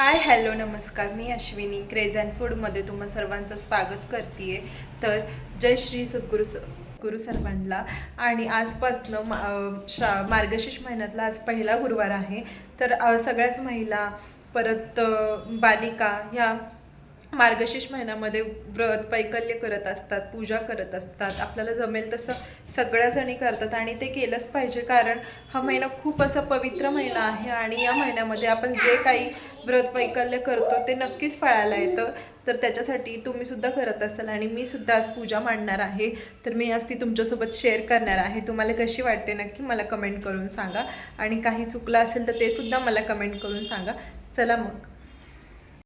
हाय hello नमस्कार. मी Ashwini craze and फूडमध्ये तुम्हा सर्वांचं स्वागत करते तर जय श्री सद्गुरू स गुरु सर्वांना. आणि आजपासनं मा श्रा मार्गशीर्ष महिन्यातला आज पहिला गुरुवार आहे. तर सगळ्याच महिला परत बालिका ह्या मार्गशीर्ष महिन्यामध्ये व्रत पैकल्य करत असतात पूजा करत असतात. आपल्याला जमेल तसं सगळ्या जणी करतात आणि ते केलंच पाहिजे. कारण हा महिना खूप असा पवित्र महिना आहे आणि या महिन्यामध्ये आपण जे काही व्रत वैकल्य करतो ते नक्कीच फळायला येतं. तर त्याच्यासाठी तुम्ही सुद्धा करत असाल आणि मी सुद्धा आज पूजा मांडणार आहे. तर मी आज ती तुमच्यासोबत शेअर करणार आहे. तुम्हाला कशी वाटते नक्की मला कमेंट करून सांगा. आणि काही चुकलं असेल तर ते सुद्धा मला कमेंट करून सांगा. चला मग.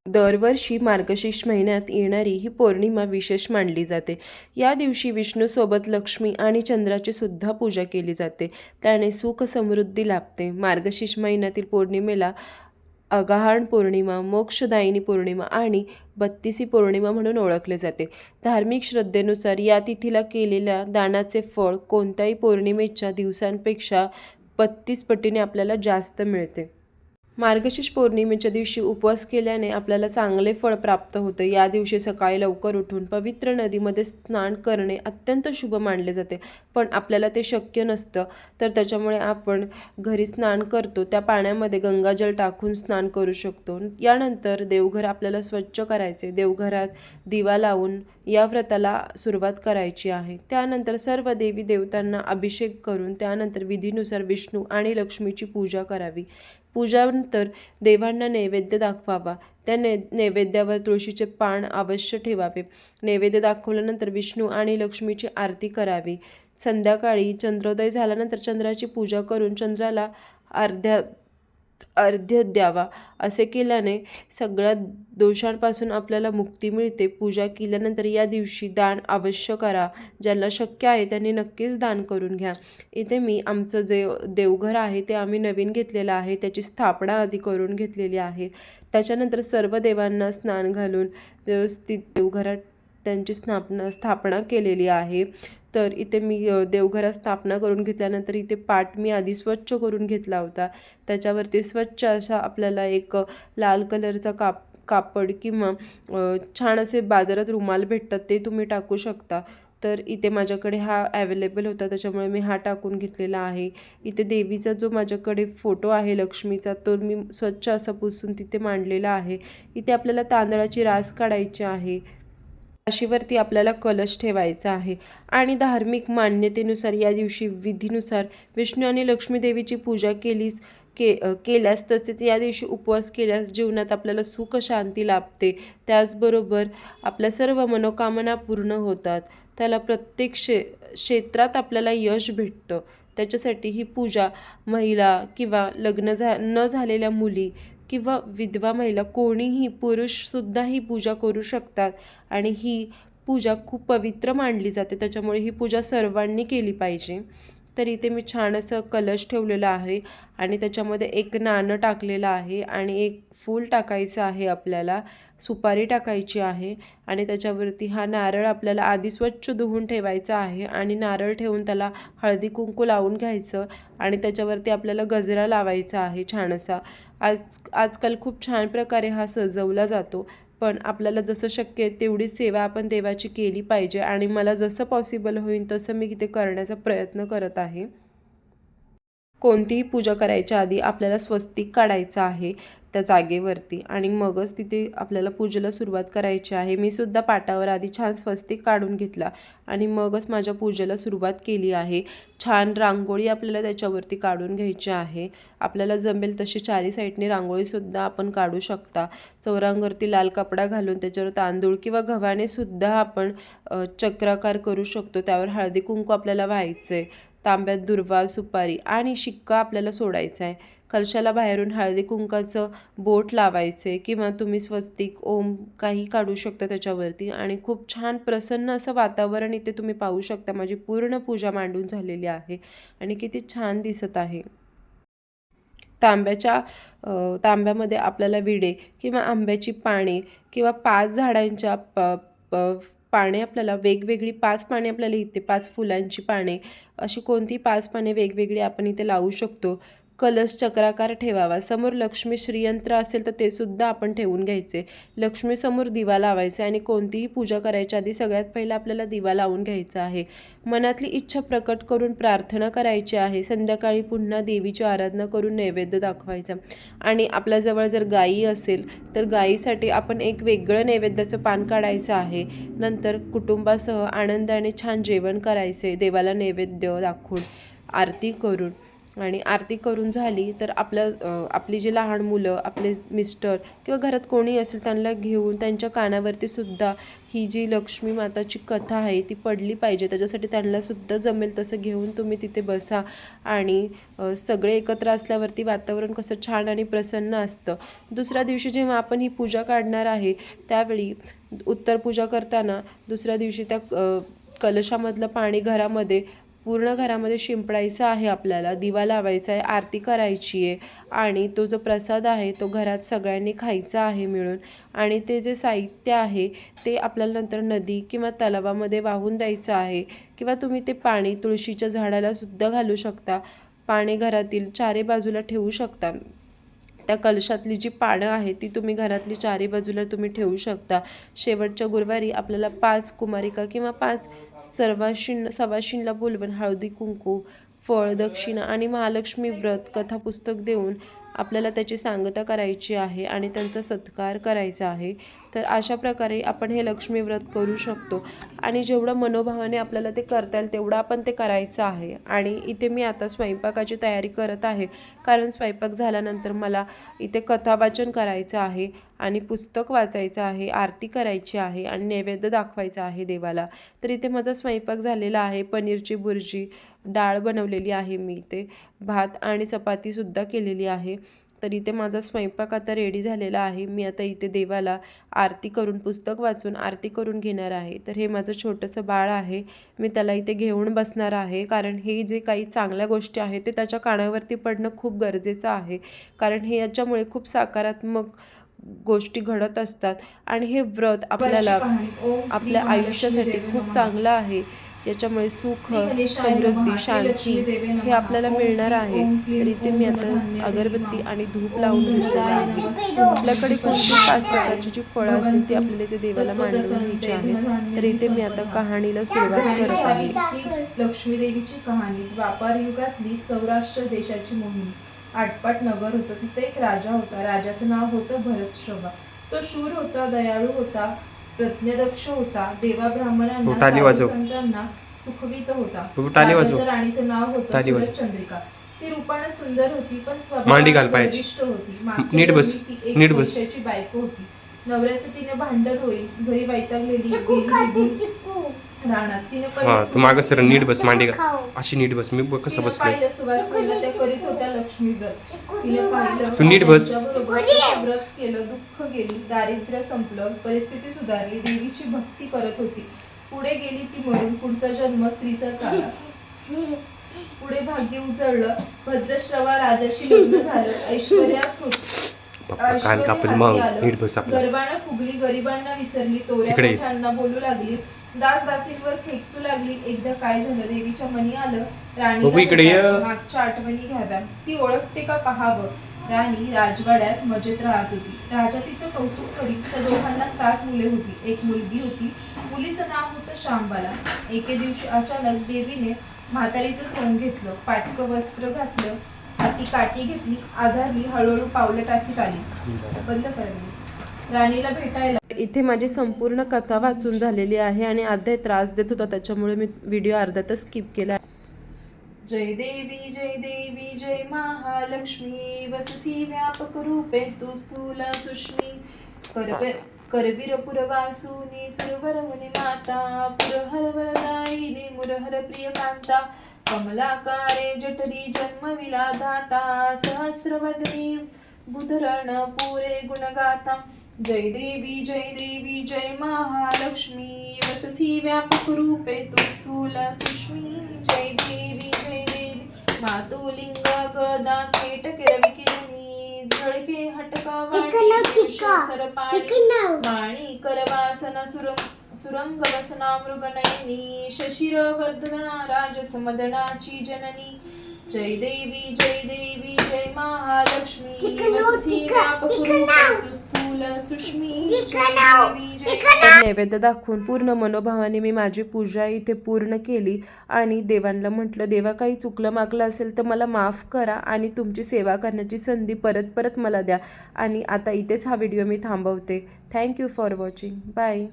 दरवर्षी मार्गशीर्ष महिन्यात येणारी ही पौर्णिमा विशेष मानली जाते. या दिवशी विष्णूसोबत लक्ष्मी आणि चंद्राची सुद्धा पूजा केली जाते. त्याने सुख समृद्धी लाभते. मार्गशीर्ष महिन्यातील पौर्णिमेला अगाहण पौर्णिमा मोक्षदायिनी पौर्णिमा आणि बत्तीसी पौर्णिमा म्हणून ओळखले जाते. धार्मिक श्रद्धेनुसार या तिथीला केलेल्या दानाचे फळ कोणत्याही पौर्णिमेच्या दिवसांपेक्षा बत्तीस पटीने आपल्याला जास्त मिळते. मार्गशीर्ष पौर्णिमेच्या दिवशी उपवास केल्याने आपल्याला चांगले फळ प्राप्त होते. या दिवशी सकाळी लवकर उठून पवित्र नदीमध्ये स्नान करणे अत्यंत शुभ मानले जाते. पण आपल्याला ते शक्य नसतं. तर त्याच्यामुळे आपण घरी स्नान करतो. त्या पाण्यामध्ये गंगाजल टाकून स्नान करू शकतो. यानंतर देवघर आपल्याला स्वच्छ करायचे. देवघरात दिवा लावून या व्रताला सुरुवात करायची आहे. त्यानंतर सर्व देवी देवतांना अभिषेक करून त्यानंतर विधीनुसार विष्णू आणि लक्ष्मीची पूजा करावी. पूजानंतर देवांना नैवेद्य दाखवावा. त्या नै नैवेद्यावर तुळशीचे पान अवश्य ठेवावे. नैवेद्य दाखवल्यानंतर विष्णू आणि लक्ष्मीची आरती करावी. संध्याकाळी चंद्रोदय झाल्यानंतर चंद्राची पूजा करून चंद्राला अर्ध्या अर्ध्य द्यावा. असे केल्याने सगळ्या दोषांपासून आपल्याला मुक्ती मिळते. पूजा केल्यानंतर या दिवशी दान अवश्य करा. ज्यांना शक्य आहे त्यांनी नक्कीच दान करून घ्या. इथे मी आमचं जे देवघर आहे ते आम्ही नवीन घेतलेलं आहे. त्याची स्थापना आधी करून घेतलेली आहे. त्याच्यानंतर सर्व देवांना स्नान घालून व्यवस्थित देवघरात त्यांची स्थापना स्थापना केलेली आहे. तर इथे मी देवघरात स्थापना करून घेतल्यानंतर इथे पाट मी आधी स्वच्छ करून घेतला होता. त्याच्यावरती स्वच्छ असा आपल्याला एक लाल कलरचा काप कापड किंवा छान असे बाजारात रुमाल भेटतात ते तुम्ही टाकू शकता. तर इथे माझ्याकडे हा ॲवेलेबल होता त्याच्यामुळे मी हा टाकून घेतलेला आहे. इथे देवीचा जो माझ्याकडे फोटो आहे लक्ष्मीचा तो मी स्वच्छ असा पुसून तिथे मांडलेला आहे. इथे आपल्याला तांदळाची रास काढायची आहे. राशीवरती आपल्याला कलश ठेवायचा आहे. आणि धार्मिक मान्यतेनुसार या दिवशी विधीनुसार विष्णू आणि लक्ष्मी देवीची पूजा केलीस के केल्यास तसेच या दिवशी उपवास केल्यास जीवनात आपल्याला सुख शांती लाभते. त्याचबरोबर आपल्या सर्व मनोकामना पूर्ण होतात. त्याला प्रत्येक क्षे क्षेत्रात आपल्याला यश भेटतं. त्याच्यासाठी ही पूजा महिला किंवा लग्न झा न झालेल्या मुली किंवा विधवा महिला कोणीही पुरुषसुद्धा ही पूजा करू शकतात. आणि ही पूजा खूप पवित्र मानली जाते. त्याच्यामुळे ही पूजा सर्वांनी केली पाहिजे. तर इथे मी छान असं कलश ठेवलेला आहे आणि त्याच्यामध्ये एक नाणं टाकलेलं आहे आणि एक फूल टाकायचं आहे आपल्याला सुपारी टाकायची आहे आणि त्याच्यावरती हा नारळ आपल्याला आधी स्वच्छ धुवून ठेवायचा आहे आणि नारळ ठेवून त्याला हळदी कुंकू लावून घ्यायचं आणि त्याच्यावरती आपल्याला गजरा लावायचा आहे छान असा आज आजकाल खूप छान प्रकारे हा सजवला जातो पण आपल्याला जसं शक्य आहे तेवढी सेवा आपण देवाची केली पाहिजे. आणि मला जसं पॉसिबल होईल तसं मी तिथे करण्याचा प्रयत्न करत आहे. कोणतीही पूजा करायच्या आधी आपल्याला स्वस्तिक काढायचं आहे त्या जागेवरती. आणि मगच तिथे आपल्याला पूजेला सुरुवात करायची आहे. मी सुद्धा पाटावर आधी छान स्वस्तिक काढून घेतला आणि मगच माझ्या पूजेला सुरुवात केली आहे. छान रांगोळी आपल्याला त्याच्यावरती काढून घ्यायची आहे. आपल्याला जमेल तशी चारी साईडने रांगोळीसुद्धा आपण काढू शकता. चौरांगवरती लाल कपडा घालून त्याच्यावर तांदूळ किंवा गव्हाने सुद्धा आपण चक्राकार करू शकतो. त्यावर हळदी कुंकू आपल्याला व्हायचं आहे तांब्यात दुर्वा सुपारी आणि शिक्का आपल्याला सोडायचा आहे. कलशाला बाहेरून हळदी कुंकाचं बोट लावायचे किंवा तुम्ही स्वस्तिक ओम काही काढू शकता त्याच्यावरती. आणि खूप छान प्रसन्न असं वातावरण इथे तुम्ही पाहू शकता. माझी पूर्ण पूजा मांडून झालेली आहे आणि किती छान दिसत आहे. तांब्याच्या तांब्यामध्ये आपल्याला विडे किंवा आंब्याची पाने किंवा पाच झाडांच्या प प पाने आपल्याला वेगवेगळी पाच पाने आपल्याला इथे पाच फुलांची पाने अशी कोणती पाच पाने वेगवेगळी आपण इथे लावू शकतो? कलश चक्राकार ठेवावा. समोर लक्ष्मी श्रीयंत्र असेल तर ते सुद्धा आपण ठेवून घ्यायचे. लक्ष्मीसमोर दिवा लावायचा आणि कोणतीही पूजा करायच्या आधी सगळ्यात पहिलं आपल्याला दिवा लावून घ्यायचा आहे. मनातली इच्छा प्रकट करून प्रार्थना करायची आहे. संध्याकाळी पुन्हा देवीची आराधना करून नैवेद्य दाखवायचा. आणि आपल्याजवळ जर गाई असेल तर गाईसाठी आपण एक वेगळं नैवेद्याचं पान काढायचं आहे. नंतर कुटुंबासह आनंदाने छान जेवण करायचे. देवाला नैवेद्य दाखवून आरती करून. आणि आरती करून झाली तर आपलं आपली जी लहान मुलं आपले मिस्टर किंवा घरात कोणी असेल त्यांना घेऊन त्यांच्या कानावरती सुद्धा ही जी लक्ष्मी माताची कथा आहे ती पडली पाहिजे. त्याच्यासाठी त्यांना सुद्धा जमेल तसं घेऊन तुम्ही तिथे बसा आणि सगळे एकत्र असल्यावरती वातावरण कसं छान आणि प्रसन्न असतं. दुसऱ्या दिवशी जेव्हा आपण ही पूजा काढणार आहे त्यावेळी उत्तर पूजा करताना दुसऱ्या दिवशी त्या कलशामधलं पाणी घरामध्ये पूर्ण घरामध्ये शिंपडायचं आहे आपल्याला दिवा लावायचा आहे आरती करायची आहे आणि तो जो प्रसाद आहे तो घरात सगळ्यांनी खायचा आहे मिळून आणि ते जे साहित्य आहे ते आपल्याला नंतर नदी किंवा तलावामध्ये वाहून द्यायचं आहे किंवा तुम्ही ते पाणी तुळशीच्या झाडाला सुद्धा घालू शकता. पाणी घरातील चारी बाजूला ठेवू शकता. त्या कलशातली जी पानं आहेत ती तुम्ही घरातली चारी बाजूला तुम्ही ठेवू शकता. शेवटच्या गुरुवारी आपल्याला पाच कुमारिका किंवा पाच सर्वाशीन सवाशिणला बोलवून हळदी कुंकू फळ दक्षिणा आणि महालक्ष्मी व्रत कथा पुस्तक देऊन आपल्याला त्याची सांगता करायची आहे आणि त्यांचा सत्कार करायचा आहे तर अशा प्रकारे आपण हे लक्ष्मी व्रत करू शकतो. आणि जेवढं मनोभावाने आपल्याला ते करता येईल तेवढं आपण ते करायचं आहे. आणि इथे मी आता स्वयंपाकाची तयारी करत आहे. कारण स्वयंपाक झाल्यानंतर मला इथे कथावाचन करायचं आहे आणि पुस्तक वाचायचं आहे आरती करायची आहे आणि नैवेद्य दाखवायचा आहे देवाला. तर इथे माझा स्वयंपाक झालेला आहे. पनीरची बुर्जी डाळ बनवलेली आहे मी इथे. भात आणि चपातीसुद्धा केलेली आहे. तर इथे माझा स्वयंपाक आता रेडी झालेला आहे. मी आता इथे देवाला आरती करून पुस्तक वाचून आरती करून घेणार आहे. तर हे माझं छोटंसं बाळ आहे. मी त्याला इथे घेऊन बसणार आहे. कारण हे जे काही चांगल्या गोष्टी आहेत ते त्याच्या कानावरती पडणं खूप गरजेचं आहे. कारण हे याच्यामुळे खूप सकारात्मक गोष्टी घडत असतात. आणि हे व्रत आपल्याला आपल्या आयुष्यासाठी खूप चांगलं आहे. ज्याच्यामुळे सुख समृद्धी शांती हे आपल्याला मिळणार आहे. तर इथे मी आता अगरबत्ती आणि धूप लावून घेतलेलं आपल्याकडे कोणती पाच प्रकारची जी फळं असतील ती आपल्याला इथे देवाला मांडून घ्यायची आहे. तर इथे मी आता कहाणीला सुरुवात करत आहे. लक्ष्मी देवीची कहाणी. व्यापार युगातली सौराष्ट्र देशाची मोहीम आटपाट नगर होतं तिथे एक राजा होता. राजाचं नाव होतं भरतश्रवा. तो शूर होता दयाळू होता. प्रज्ञदक्ष होता. देवा ब्राह्मणांना संतांना सुखवित होता. राणीचं नाव होतं. चंद्रिका. ती रूपाने सुंदर होती पण होती. मागच्या नीट बस. नीट बस. बायको होती. नवऱ्याचं तिने भांडण होईल घरी वैतागलेली गेली निघून रानात तिने हा तू मागं सर नीट बस मांडी घाल. अशी नीट बस मी कसं पाहिलं तू नीट बस. केलं दुःख गेली दारिद्र्य संपलं परिस्थिती सुधारली देवीची भक्ती करत होती. पुढे गेली ती मरून पुढचा जन्म स्त्रीचा झाला पुढे भाग्य उजळलं भद्रश्रवा राजाशी लग्न झालं ऐश्वर्यात पप्पा कान कापेल मग नीट बस आपला. गर्वानं फुगली गरिबांना विसरली तोऱ्या. मोठ्यांना बोलू लागली. दास दासींवर खेकसू लागली. एकदा काय झालं? देवीच्या मनी आलं. बघू राणी ये. मागच्या आठवणी घ्याव्या ती ओळखते का पहावं? राणी राजवाड्यात मजेत राहत होती. राजा तिचं कौतुक करीत त्या दोघांना सात मुले होती. एक मुलगी होती. मुलीचं नाव होतं शांबाला एके दिवशी अचानक देवीने म्हातारीचं सोंग घेतलं. पाटकं वस्त्र घातलं. हाती काठी घेतली. आधारली. हळूहळू पावलं टाकीत आली. बंद करावी राणीला भेटायला. इथे माझी संपूर्ण कथा वाचून झालेली आहे आणि अर्धा त्रास देत होता त्याच्यामुळे मी व्हिडिओ अर्ध्यातच स्किप केला. जय देवी जय देवी जय महालक्ष्मी. वससी व्यापक रूपे तू स्थूल सुष्मी. करवे करवीर पुरवासुनी सुरवर मुनी माता. पुरहर वरदायिनी मुरहर प्रिय कांता कमलाकारे जठरी जन्मविला दाता सहस्रवदनी बुधरण पुरे गुणगाता. जय देवी जय देवी जय महालक्ष्मी। वससी व्यापक रूपे तू स्थूल सुष्मी। जय देवी जय देवी मातुलिंग गदा खेट रविकिरणी झळके हटका वाणी सरपाणी वाणी करवासन सुर सुरंग वसना मृगनयनी। शशिर वर्धना राजसमदनाची जननी। जय देवी जय देवी जय महालक्ष्मी। वससी ठिकाण- व्यापक ठिकाण- रूप स्थूल सुष्मी नैवेद्य दाखवून पूर्ण मनोभावाने मी माझी पूजा इथे पूर्ण केली आणि देवांना म्हटलं देवा काही चुकलं मागलं असेल तर मला माफ करा आणि तुमची सेवा करण्याची संधी परत परत मला द्या. आणि आता इथेच हा व्हिडिओ मी थांबवते. Thank you for watching bye